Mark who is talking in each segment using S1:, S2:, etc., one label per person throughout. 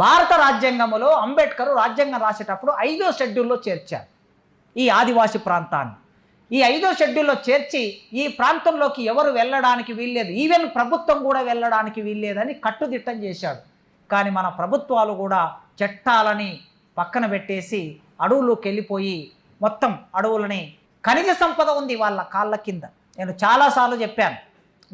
S1: భారత రాజ్యాంగంలో అంబేద్కర్ రాజ్యాంగం రాసేటప్పుడు ఐదో షెడ్యూల్లో చేర్చారు ఈ ఆదివాసి ప్రాంతాన్ని. ఈ ఐదో షెడ్యూల్లో చేర్చి ఈ ప్రాంతంలోకి ఎవరు వెళ్ళడానికి వీల్లేదు ఈవెన్ ప్రభుత్వం కూడా వెళ్ళడానికి వీల్లేదని కట్టుదిట్టం చేశాడు. కానీ మన ప్రభుత్వాలు కూడా చట్టాలని పక్కన పెట్టేసి అడవుల్లోకి వెళ్ళిపోయి మొత్తం అడవులని ఖనిజ సంపద ఉంది వాళ్ళ కాళ్ళ కింద. నేను చాలాసార్లు చెప్పాను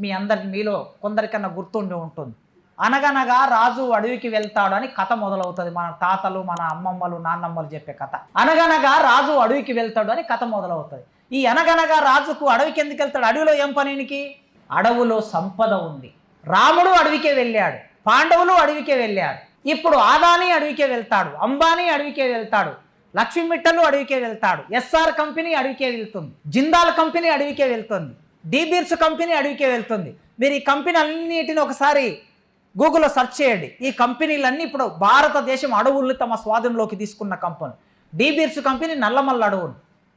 S1: మీ అందరి మీలో కొందరికన్నా గుర్తుండి ఉంటుంది. అనగనగా రాజు అడవికి వెళ్తాడు అని కథ మొదలవుతుంది. మన తాతలు మన అమ్మమ్మలు నాన్నమ్మలు చెప్పే కథ. అనగనగా రాజు అడవికి వెళ్తాడు అని కథ మొదలవుతుంది. ఈ అనగనగా రాజుకు అడవికి ఎందుకు వెళ్తాడు? అడవిలో ఏం పనికి అడవులో సంపద ఉంది. రాముడు అడవికే వెళ్ళాడు. పాండవులు అడవికే వెళ్ళారు. ఇప్పుడు ఆదాని అడవికే వెళ్తాడు. అంబానీ అడవికే వెళ్తాడు. లక్ష్మీ మిట్టలు అడవికే వెళ్తాడు. ఎస్ఆర్ కంపెనీ అడవికే వెళ్తుంది. జిందాల్ కంపెనీ అడవికే వెళ్తుంది. డీబీర్స్ కంపెనీ అడవికే వెళ్తుంది. మీరు ఈ కంపెనీ అన్నిటిని ఒకసారి గూగుల్లో సెర్చ్ చేయండి. ఈ కంపెనీలన్నీ ఇప్పుడు భారతదేశం అడవుల్ని తమ స్వాధీనంలోకి తీసుకున్న కంపెనీ. డీబీర్స్ కంపెనీ నల్లమల్ల అడవులు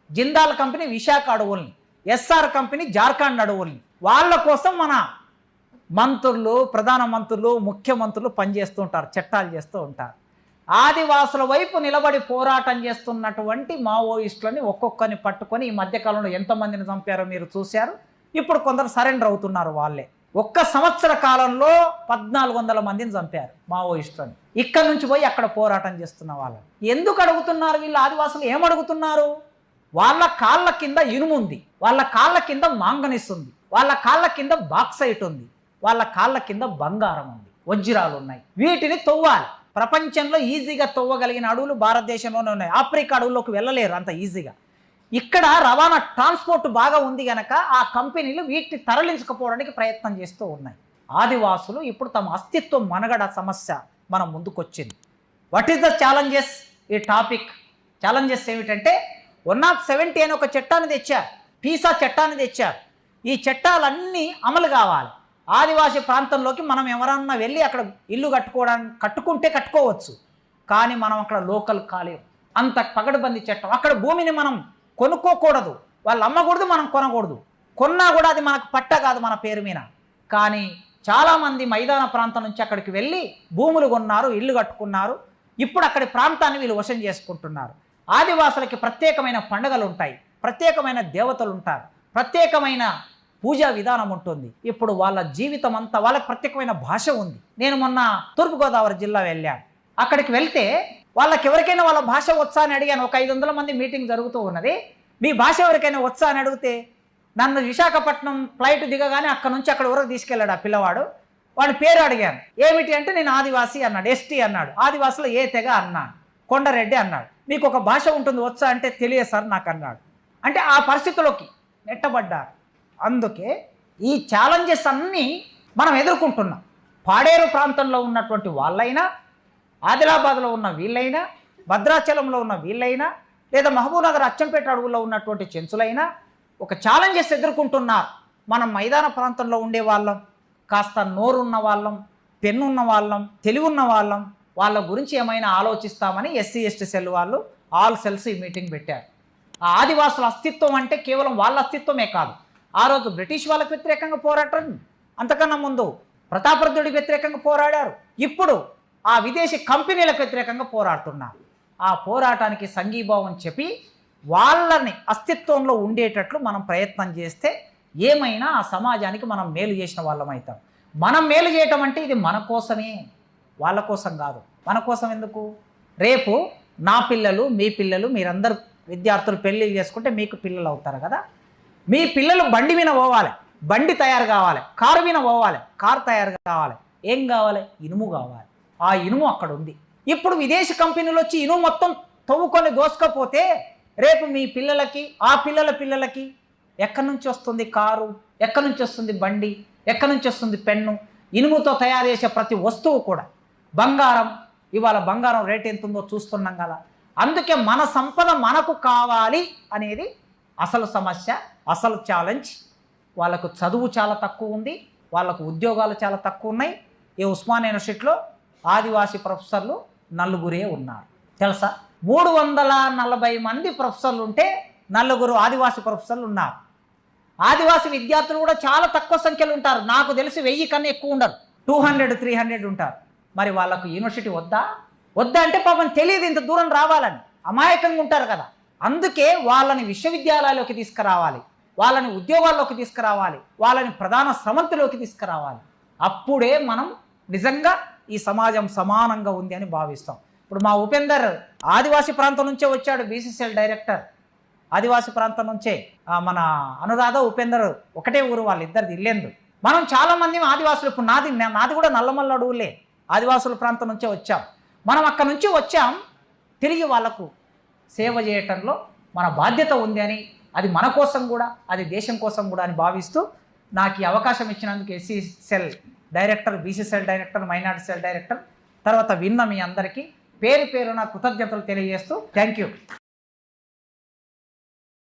S1: జిందాల్ కంపెనీ విశాఖ అడవుల్ని. ఎస్ఆర్ కంపెనీ జార్ఖండ్ అడవుల్ని. వాళ్ళ కోసం మన మంత్రులు ప్రధాన మంత్రులు ముఖ్యమంత్రులు పనిచేస్తూ ఉంటారు చట్టాలు చేస్తూ ఉంటారు. ఆదివాసుల వైపు నిలబడి పోరాటం చేస్తున్నటువంటి మావోయిస్టులని ఒక్కొక్కరిని పట్టుకొని ఈ మధ్యకాలంలో ఎంతమందిని చంపారో మీరు చూశారు. ఇప్పుడు కొందరు సరెండర్ అవుతున్నారు వాళ్ళే. ఒక్క సంవత్సర కాలంలో పద్నాలుగు వందల మందిని చంపారు మావోయిస్టులని. ఇక్కడ నుంచి పోయి అక్కడ పోరాటం చేస్తున్న వాళ్ళు ఎందుకు అడుగుతున్నారు వీళ్ళు? ఆదివాసులు ఏమడుగుతున్నారు వాళ్ళ కాళ్ళ కింద ఇనుము ఉంది. వాళ్ళ కాళ్ళ కింద మాంగనీస్ ఉంది. వాళ్ళ కాళ్ళ కింద బాక్సైట్ ఉంది. వాళ్ళ కాళ్ళ కింద బంగారం ఉంది. వజ్రాలు ఉన్నాయి. వీటిని తవ్వాలి. ప్రపంచంలో ఈజీగా తవ్వగలిగిన అడవులు భారతదేశంలోనే ఉన్నాయి. ఆఫ్రికా అడవుల్లోకి వెళ్ళలేరు అంత ఈజీగా. ఇక్కడ రవాణా ట్రాన్స్పోర్ట్ బాగా ఉంది గనక ఆ కంపెనీలు వీటిని తరలించకపోవడానికి ప్రయత్నం చేస్తూ ఉన్నాయి. ఆదివాసులు ఇప్పుడు తమ అస్తిత్వం మనగడ సమస్య మన ముందుకొచ్చింది. వాట్ ఈస్ ద ఛాలెంజెస్ ఈ టాపిక్ ఛాలెంజెస్ ఏమిటంటే వన్ ఆఫ్ సెవెంటీ అని ఒక చట్టాన్ని తెచ్చారు పీసా చట్టాన్ని తెచ్చారు ఈ చట్టాలన్నీ అమలు కావాలి. ఆదివాసీ ప్రాంతంలోకి మనం ఎవరన్నా వెళ్ళి అక్కడ ఇల్లు కట్టుకోవడానికి కట్టుకుంటే కట్టుకోవచ్చు. కానీ మనం అక్కడ లోకల్ కాలేము అంత పగడబంది చట్టం. అక్కడ భూమిని మనం కొనుక్కోకూడదు. వాళ్ళు అమ్మకూడదు మనం కొనకూడదు. కొన్నా కూడా అది మనకు పట్ట కాదు మన పేరు మీద. కానీ చాలామంది మైదాన ప్రాంతం నుంచి అక్కడికి వెళ్ళి భూములు కొన్నారు ఇల్లు కట్టుకున్నారు. ఇప్పుడు అక్కడి ప్రాంతాన్ని వీళ్ళు వశం చేసుకుంటున్నారు. ఆదివాసులకి ప్రత్యేకమైన పండుగలు ఉంటాయి. ప్రత్యేకమైన దేవతలు ఉంటారు. ప్రత్యేకమైన పూజా విధానం ఉంటుంది. ఇప్పుడు వాళ్ళ జీవితం అంతా వాళ్ళకి ప్రత్యేకమైన భాష ఉంది. నేను మొన్న తూర్పుగోదావరి జిల్లా వెళ్ళాను. అక్కడికి వెళ్తే వాళ్ళకి ఎవరికైనా వాళ్ళ భాష వచ్చా అని అడిగాను. ఒక ఐదు వందల మంది మీటింగ్ జరుగుతూ ఉన్నది. మీ భాష ఎవరికైనా వచ్చా అని అడిగితే నన్ను విశాఖపట్నం ఫ్లైట్ దిగగానే అక్కడ నుంచి అక్కడ వరకు తీసుకెళ్ళాడు ఆ పిల్లవాడు. వాడి పేరు అడిగాను. ఏమిటి అంటే నేను ఆదివాసి అన్నాడు ఎస్టీ అన్నాడు. ఆదివాసులో ఏ తెగ అన్నాను కొండరెడ్డి అన్నాడు. మీకు ఒక భాష ఉంటుంది వచ్చా అంటే తెలియదు సార్ నాకు అన్నాడు. అంటే ఆ పరిస్థితుల్లోకి నెట్టబడ్డారు. అందుకే ఈ ఛాలెంజెస్ అన్నీ మనం ఎదుర్కొంటున్నాం. పాడేరు ప్రాంతంలో ఉన్నటువంటి వాళ్ళైనా ఆదిలాబాద్లో ఉన్న వీళ్ళైనా భద్రాచలంలో ఉన్న వీళ్ళైనా లేదా మహబూబ్నగర్ అచ్చంపేట అడవుల్లో ఉన్నటువంటి చెంచులైనా ఒక ఛాలెంజెస్ ఎదుర్కొంటున్నారు. మనం మైదాన ప్రాంతంలో ఉండే వాళ్ళం కాస్త నోరున్న వాళ్ళం పెన్నున్న వాళ్ళం తెలివి ఉన్న వాళ్ళం. వాళ్ళ గురించి ఏమైనా ఆలోచిస్తామని ఎస్సీ ఎస్టీ సెల్ వాళ్ళు ఆల్ సెల్స్ ఈ మీటింగ్ పెట్టారు. ఆ ఆదివాసుల అస్తిత్వం అంటే కేవలం వాళ్ళ అస్తిత్వమే కాదు. ఆ రోజు బ్రిటిష్ వాళ్ళకు వ్యతిరేకంగా పోరాటం. అంతకన్నా ముందు ప్రతాపరుద్రుడికి వ్యతిరేకంగా పోరాడారు. ఇప్పుడు ఆ విదేశీ కంపెనీలకు వ్యతిరేకంగా పోరాడుతున్నారు. ఆ పోరాటానికి సంఘీభావం చెప్పి వాళ్ళని అస్తిత్వంలో ఉండేటట్లు మనం ప్రయత్నం చేస్తే ఏమైనా ఆ సమాజానికి మనం మేలు చేసిన వాళ్ళం అవుతాం. మనం మేలు చేయటం అంటే ఇది మన కోసమే వాళ్ళ కోసం కాదు. మన కోసం ఎందుకు? రేపు నా పిల్లలు మీ పిల్లలు మీరందరూ విద్యార్థులు పెళ్ళి చేసుకుంటే మీకు పిల్లలు అవుతారు కదా? మీ పిల్లలు బండి మీద పోవాలి బండి తయారు కావాలి కారు మీద పోవాలి కారు తయారు కావాలి. ఏం కావాలి? ఇనుము కావాలి. ఆ ఇనుము అక్కడ ఉంది ఇప్పుడు విదేశీ కంపెనీలు వచ్చి ఇనుము మొత్తం తవ్వుకొని దోసుకపోతే రేపు మీ పిల్లలకి ఆ పిల్లల పిల్లలకి ఎక్కడి నుంచి వస్తుంది కారు? ఎక్కడి నుంచి వస్తుంది బండి? ఎక్కడి నుంచి వస్తుంది పెన్ను? ఇనుముతో తయారు చేసే ప్రతి వస్తువు కూడా బంగారం. ఇవాళ బంగారం రేట్ ఎంత ఉందో చూస్తున్నాం కదా. అందుకే మన సంపద మనకు కావాలి అనేది అసలు సమస్య అసలు ఛాలెంజ్ వాళ్ళకు చదువు చాలా తక్కువ ఉంది వాళ్ళకు ఉద్యోగాలు చాలా తక్కువ ఉన్నాయి. ఈ ఉస్మాన్ యూనివర్సిటీలో ఆదివాసీ ప్రొఫెసర్లు నలుగురే ఉన్నారు. తెలుసా? మూడు వందల నలభై మంది ప్రొఫెసర్లు ఉంటే నలుగురు ఆదివాసీ ప్రొఫెసర్లు ఉన్నారు. ఆదివాసీ విద్యార్థులు కూడా చాలా తక్కువ సంఖ్యలో ఉంటారు. నాకు తెలిసి వెయ్యి కన్నా ఎక్కువ ఉండరు. టూ హండ్రెడ్ త్రీ హండ్రెడ్ ఉంటారు. మరి వాళ్ళకు యూనివర్సిటీ వద్దా? వద్దా అంటే పాపం తెలియదు ఇంత దూరం రావాలని. అమాయకంగా ఉంటారు కదా. అందుకే వాళ్ళని విశ్వవిద్యాలయాల్లోకి తీసుకురావాలి. వాళ్ళని ఉద్యోగాల్లోకి తీసుకురావాలి. వాళ్ళని ప్రధాన స్రవంతిలోకి తీసుకురావాలి. అప్పుడే మనం నిజంగా ఈ సమాజం సమానంగా ఉంది అని భావిస్తాం. ఇప్పుడు మా ఉపేందర్ ఆదివాసీ ప్రాంతం నుంచే వచ్చాడు బీసీసీఎల్ డైరెక్టర్. ఆదివాసీ ప్రాంతం నుంచే మన అనురాధ ఉపేందర్ ఒకటే ఊరు వాళ్ళు ఇద్దరిది ఇల్లేందు. మనం చాలామంది ఆదివాసులు ఇప్పుడు నాది నాది కూడా నల్లమల్ల అడుగులే ఆదివాసుల ప్రాంతం నుంచే వచ్చాం. మనం అక్కడ నుంచి వచ్చాం తిరిగి వాళ్ళకు సేవ చేయటంలో మన బాధ్యత ఉంది అని అది మన కోసం కూడా అది దేశం కోసం కూడా అని భావిస్తూ నాకు ఈ అవకాశం ఇచ్చినందుకు SC cell director BC cell director minority cell director తర్వాత విన్న మీ అందరికీ పేరు పేరున కృతజ్ఞతలు తెలియజేస్తూ థ్యాంక్ యూ.